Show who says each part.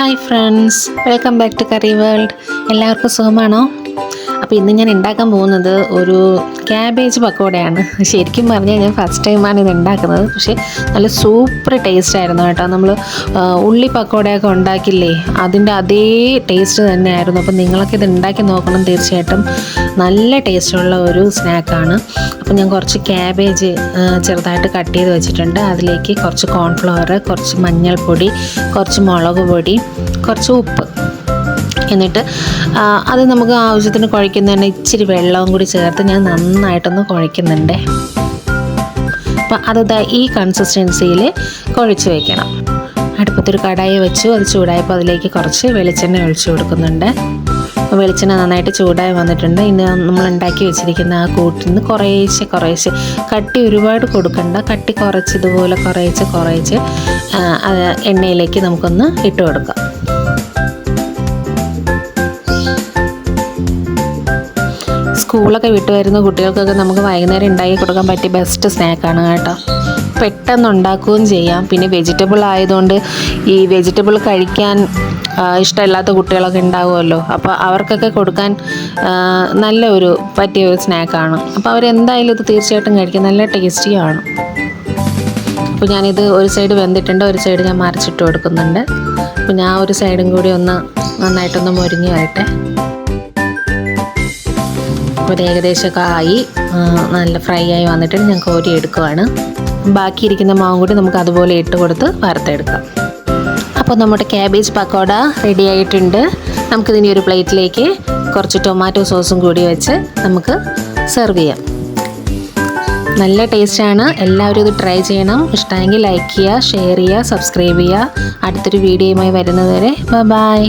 Speaker 1: Hi friends welcome back to curry world എല്ലാവർക്കും സുഖമാണോ? അപ്പോൾ ഇന്ന് ഞാൻ ഉണ്ടാക്കാൻ പോകുന്നത് ഒരു ക്യാബേജ് പക്കോടയാണ്. ശരിക്കും പറഞ്ഞാൽ ഞാൻ ഫസ്റ്റ് ടൈമാണ് ഇത് ഉണ്ടാക്കുന്നത്. പക്ഷേ നല്ല സൂപ്പർ ടേസ്റ്റ് ആയിരുന്നു കേട്ടോ. നമ്മൾ ഉള്ളി പക്കോടയൊക്കെ ഉണ്ടാക്കില്ലേ? അതിന്റെ അതേ ടേസ്റ്റ് തന്നെയായിരുന്നു. അപ്പോൾ നിങ്ങളൊക്കെ ഇത് ഉണ്ടാക്കി നോക്കണം തീർച്ചയായിട്ടും. നല്ല ടേസ്റ്റുള്ള ഒരു സ്നാക്കാണ്. അപ്പോൾ ഞാൻ കുറച്ച് ക്യാബേജ് ചെറുതായിട്ട് കട്ട് ചെയ്ത് വെച്ചിട്ടുണ്ട്. അതിലേക്ക് കുറച്ച് കോൺഫ്ലവർ കുറച്ച് മഞ്ഞൾപ്പൊടി കുറച്ച് മുളക് പൊടി കുറച്ച് ഉപ്പ്. എന്നിട്ട് അത് നമുക്ക് ആവശ്യത്തിന് കുഴയ്ക്കുന്നതിന് ഇച്ചിരി വെള്ളവും കൂടി ചേർത്ത് ഞാൻ നന്നായിട്ടൊന്ന് കുഴയ്ക്കുന്നുണ്ട്. അപ്പം അത് ഈ കൺസിസ്റ്റൻസിയിൽ കുഴച്ച് വയ്ക്കണം അടുപ്പത്തൊരു കടായി വെച്ചു. അത് ചൂടായപ്പോൾ അതിലേക്ക് കുറച്ച് വെളിച്ചെണ്ണ ഒഴിച്ചു കൊടുക്കുന്നുണ്ട്. വെളിച്ചെണ്ണ നന്നായിട്ട് ചൂടായി വന്നിട്ടുണ്ട്. ഇനി നമ്മൾ ഉണ്ടാക്കി വെച്ചിരിക്കുന്ന ആ കൂട്ടിൽ നിന്ന് കുറേശ്ശെ കുറേശ്ശെ കട്ടി ഒരുപാട് കൊടുക്കണ്ട. കട്ടി കുറച്ച് ഇതുപോലെ കുറേശ്ശെ കുറേശ്ശെ എണ്ണയിലേക്ക് നമുക്കൊന്ന് ഇട്ട് കൊടുക്കാം. സ്കൂളൊക്കെ വിട്ടു വരുന്ന കുട്ടികൾക്കൊക്കെ നമുക്ക് വൈകുന്നേരം ഉണ്ടാക്കി കൊടുക്കാൻ പറ്റിയ ബെസ്റ്റ് സ്നാക്കാണ് കേട്ടോ. പെട്ടെന്ന് ഉണ്ടാക്കുകയും ചെയ്യാം. പിന്നെ വെജിറ്റബിൾ ആയതുകൊണ്ട് ഈ വെജിറ്റബിൾ കഴിക്കാൻ ഇഷ്ടമില്ലാത്ത കുട്ടികളൊക്കെ ഉണ്ടാവുമല്ലോ. അപ്പോൾ അവർക്കൊക്കെ കൊടുക്കാൻ നല്ല ഒരു പറ്റിയ ഒരു സ്നാക്കാണ് അപ്പോൾ അവരെന്തായാലും ഇത് തീർച്ചയായിട്ടും കഴിക്കും. നല്ല ടേസ്റ്റിയാണ് അപ്പോൾ ഞാനിത് ഒരു സൈഡ് വെന്തിട്ടുണ്ട് ഒരു സൈഡ് ഞാൻ മറിച്ചിട്ട് കൊടുക്കുന്നുണ്ട്. അപ്പോൾ ഞാൻ ഒരു സൈഡും കൂടി ഒന്ന് നന്നായിട്ടൊന്ന് മുരിഞ്ഞു വരട്ടെ അപ്പോൾ ഏകദേശമൊക്കെ ആയി. നല്ല ഫ്രൈ ആയി വന്നിട്ട് ഞാൻ കോരി എടുക്കുവാണ്. ബാക്കി ഇരിക്കുന്ന മാവും കൂടി നമുക്ക് അതുപോലെ ഇട്ട് കൊടുത്ത് വറുത്തെടുക്കാം. അപ്പോൾ നമ്മുടെ ക്യാബേജ് പക്കോട റെഡി ആയിട്ടുണ്ട്. നമുക്കിതിനി ഒരു പ്ലേറ്റിലേക്ക് കുറച്ച് ടൊമാറ്റോ സോസും കൂടി വെച്ച് നമുക്ക് സെർവ് ചെയ്യാം. നല്ല ടേസ്റ്റാണ് എല്ലാവരും ഇത് ട്രൈ ചെയ്യണം. ഇഷ്ടമെങ്കിൽ ലൈക്ക് ചെയ്യുക ഷെയർ ചെയ്യുക സബ്സ്ക്രൈബ് ചെയ്യുക. അടുത്തൊരു വീഡിയോയുമായി വരുന്നതുവരെ ബൈ